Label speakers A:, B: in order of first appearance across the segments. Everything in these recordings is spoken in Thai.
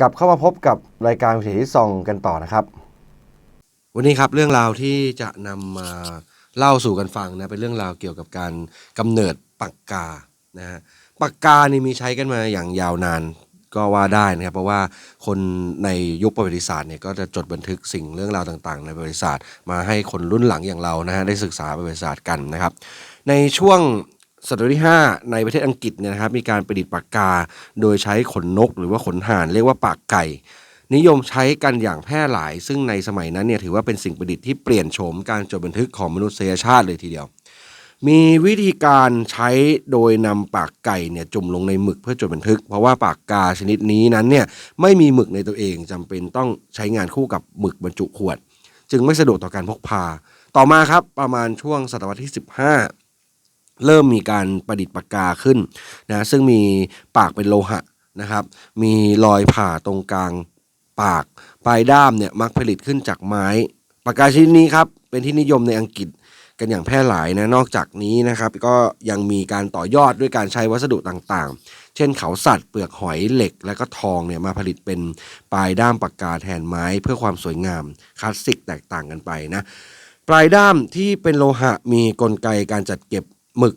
A: กลับเข้ามาพบกับรายการวิถีที่ซองกันต่อนะครับ วันนี้ครับเรื่องราวที่จะนำมาเล่าสู่กันฟังนะเป็นเรื่องราวเกี่ยวกับการกำเนิดปากกานะฮะปากกานี่มีใช้กันมาอย่างยาวนานก็ว่าได้นะครับเพราะว่าคนในยุคประวัติศาสตร์เนี่ยก็จะจดบันทึกสิ่งเรื่องราวต่างๆ ในประวัติศาสตร์ มาให้คนรุ่นหลังอย่างเรานะฮะได้ศึกษาประวัติศาสตร์กันนะครับ ในช่วง ศตวรรษที่ 5 ในประเทศอังกฤษเนี่ยนะครับมีการประดิษฐ์ปากกา โดยใช้ขนนก หรือว่าขนห่านเรียกว่าปากไก่ นิยมใช้กันอย่างแพร่หลาย ซึ่งในสมัยนั้นเนี่ยถือว่าเป็นสิ่งประดิษฐ์ที่เปลี่ยนโฉมการจดบันทึกของมนุษยชาติเลยทีเดียว มีวิธีการใช้โดยนำปากไก่เนี่ยจุ่มลงในหมึกเพื่อจดบันทึก เพราะว่าปากกาชนิดนี้นั้นเนี่ยไม่มีหมึกในตัวเองจำเป็นต้องใช้งานคู่กับหมึกบรรจุขวด จึงไม่สะดวกต่อการพกพา ต่อมาครับประมาณช่วงศตวรรษที่ 15 เริ่มมีการประดิษฐ์ปากกาขึ้นนะซึ่งมีปากเป็นโลหะนะครับ มีรอยผ่าตรงกลางปาก ปลายด้ามเนี่ยมักผลิตขึ้นจากไม้ ปากกาชนิดนี้ครับเป็นที่นิยมในอังกฤษกันอย่างแพร่หลายนะ นอกจากนี้นะครับก็ยังมีการต่อยอดด้วยการใช้วัสดุต่างๆ เช่นเขาสัตว์เปลือกหอยเหล็ก และก็ทองเนี่ยมาผลิตเป็นปลายด้ามปากกาแทนไม้เพื่อความสวยงามคลาสสิกแตกต่างกันไปนะ ปลายด้ามที่เป็นโลหะมีกลไกการจัดเก็บ หมึก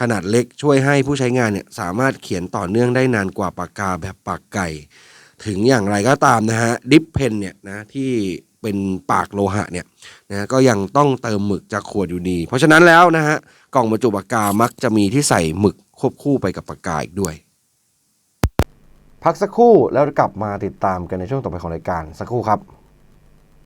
A: ขนาดเล็กช่วยให้ผู้ใช้งานเนี่ยสามารถเขียนต่อเนื่องได้นานกว่าปากกาแบบปากไก่ ถึงอย่างไรก็ตามนะฮะดิฟเพนเนี่ยนะที่เป็นปากโลหะเนี่ยนะก็ยังต้องเติมหมึกจากขวดอยู่ดี เพราะฉะนั้นแล้วนะฮะกล่องบรรจุปากกามักจะมีที่ใส่หมึกควบคู่ไปกับปากกาอีกด้วย พักสักครู่แล้วกลับมาติดตามกันในช่วงต่อไปของรายการสักครู่ครับ